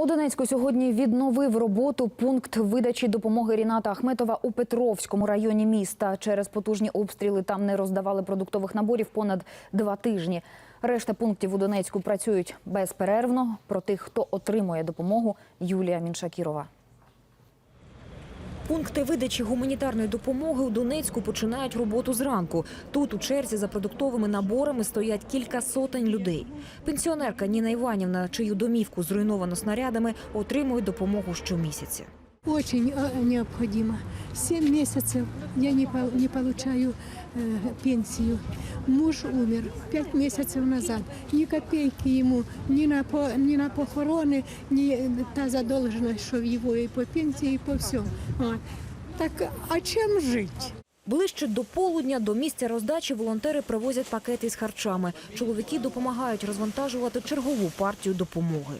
У Донецьку сьогодні відновив роботу пункт видачі допомоги Ріната Ахметова у Петровському районі міста. Через потужні обстріли там не роздавали продуктових наборів понад два тижні. Решта пунктів у Донецьку працюють безперервно. Про тих, хто отримує допомогу, Юлія Міншакірова. Пункти видачі гуманітарної допомоги у Донецьку починають роботу зранку. Тут у черзі за продуктовими наборами стоять кілька сотень людей. Пенсіонерка Ніна Іванівна, чию домівку зруйновано снарядами, отримує допомогу щомісяця. Очень необходимо. Семь месяцев я не, не получаю э, пенсию. Муж умер пять месяцев назад. Ни копейки ему ни на, по, ни на похороны, ни та задолженность, что его и по пенсии, и по всему. Вот. Так а чем жить? Ближче до полудня до місця роздачі волонтери привозять пакети з харчами. Чоловіки допомагають розвантажувати чергову партію допомоги.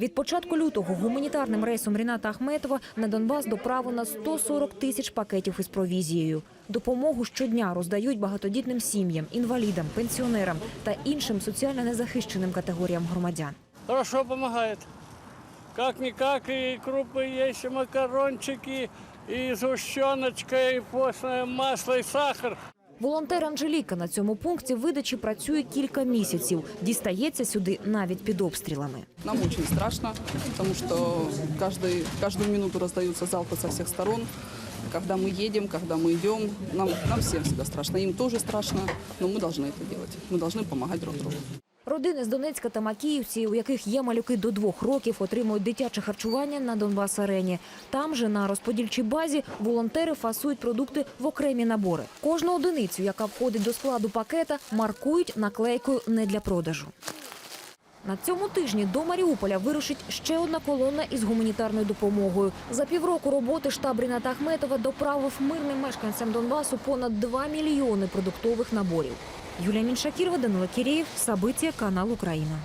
Від початку лютого гуманітарним рейсом Ріната Ахметова на Донбас доправлено 140 тисяч пакетів із провізією. Допомогу щодня роздають багатодітним сім'ям, інвалідам, пенсіонерам та іншим соціально незахищеним категоріям громадян. Хорошо помогает. Как-никак и крупы есть, и макарончики, и сгущеночка, и постное масло, и сахар. Волонтер Анжеліка на цьому пункті видачі працює кілька місяців. Дістається сюди навіть під обстрілами. Нам очень страшно, потому что каждый, каждую минуту раздаются залпы со всех сторон. Когда мы едем, когда мы идем, нам, нам всем всегда страшно. Им тоже страшно, но мы должны это делать. Мы должны помогать друг другу. Родини з Донецька та Макіївці, у яких є малюки до двох років, отримують дитяче харчування на Донбас-арені. Там же на розподільчій базі волонтери фасують продукти в окремі набори. Кожну одиницю, яка входить до складу пакета, маркують наклейкою не для продажу. На цьому тижні до Маріуполя вирушить ще одна колона із гуманітарною допомогою. За півроку роботи штаб Ріната Ахметова доправив мирним мешканцям Донбасу понад 2 мільйони продуктових наборів. Юлія Меншакирова, Данила Киреев. События. канал Україна.